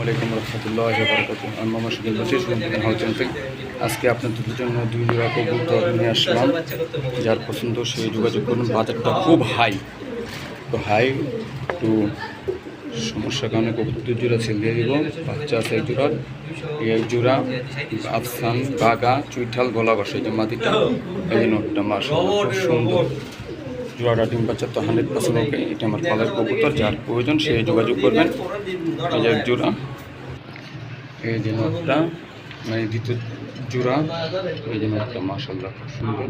ওয়ালাইকুম রহমতুল্লাহ আমি মোহাম্মদ শকিল বসির সুন্দর থেকে আজকে আপনাদের জন্য দুই জোড়া কবুতর নিয়ে আসলাম। যার পছন্দ সেই যোগাযোগ করুন। বাজারটা খুব হাই তো হাই একটু সমস্যার কারণে কবুতর দুই জোড়া সেল দিয়ে দিব। বাচ্চা আছে এক জোড়ার। এক জোড়া আফসান বাগা চুইঠাল গলা বসে যে মাটিটা, এই নোটটা খুব সুন্দর। জোড়াটা ডিম বাচ্চা তো হান্ড্রেড পার্সেন্ট ওকে, এটা আমার পালার কবুতর, যার প্রয়োজন সে যোগাযোগ করবেন। এই জোড়া এই যে নটটা মানে দ্বিতীয় জোড়া এই যে নটটা মাসাল্লাহ খুব সুন্দর।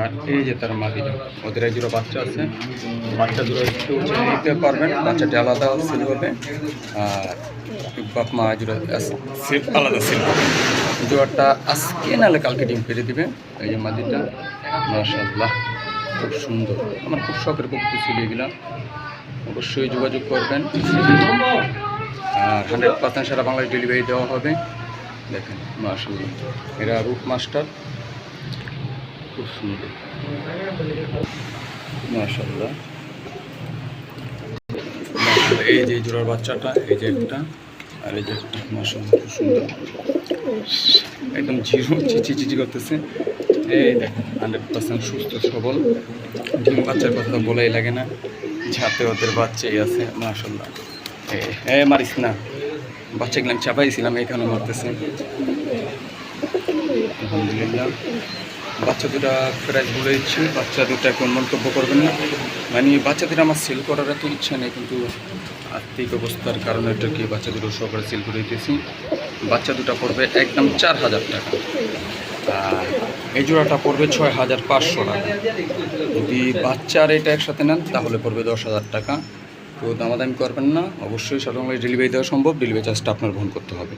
আর এই যে তার মাদিটা ওদের এক জোড়া বাচ্চা আছে। বাচ্চা জোড়া একটু নিতে পারবেন, বাচ্চাটি আলাদা সেল হবে। আর বাপ মা জোড়া সেল আলাদা সেল হবে জোড়াটা আজকে নাহলে কালকে ডিম পেরে দিবে। এই যে মাদিটা মাসাল্লাহ খুব সুন্দর। আমার খুব শখের কবুতর ছিল এগুলা। অবশ্যই যোগাযোগ করবেন। আর হান্ড্রেড পার্সেন্ট সারা বাংলায় ডেলিভারি দেওয়া হবে। দেখেন মাসাল্লাহ এরা রুট মাস্টার। খুব সুন্দর। মাসাল্লাহ এই যে জোড়ার বাচ্চাটা, এই যে একটা। আর এই যে একটা মাসাল্লাহ খুব সুন্দর। একদম জিরো চিচি চিচি করতেছে। এই হান্ড্রেড পার্সেন্ট সুস্থ, সবল। ডিম বাচ্চার কথা তো বলাই লাগে না। যাতে ওদের বাচ্চাই আছে মাসাল্লাহ এ মারিস না। বাচ্চাগুলো আমি চাপাইছিলাম এখানে মারতেছে। আলহামদুলিল্লাহ। বাচ্চা দুটা প্রাইস বলে দিচ্ছি বাচ্চা দুটা কোন মন্তব্য করবেন না। মানে বাচ্চা দুটা আমার সেল করার এত ইচ্ছা নেই, কিন্তু আর্থিক অবস্থার কারণে এটাকে বাচ্চা দুটো সহকারে সেল করে দিতেছি। বাচ্চা দুটা পড়বে একদম চার হাজার টাকা। এই জোড়াটা পড়বে ছয় হাজার পাঁচশো টাকা। যদি বাচ্চার এটা একসাথে নেন, তাহলে পড়বে দশ হাজার টাকা। তো দামাদামি করবেন না, অবশ্যই সাধারণ ডেলিভারি দেওয়া সম্ভব ডেলিভারি চার্জটা আপনার বহন করতে হবে।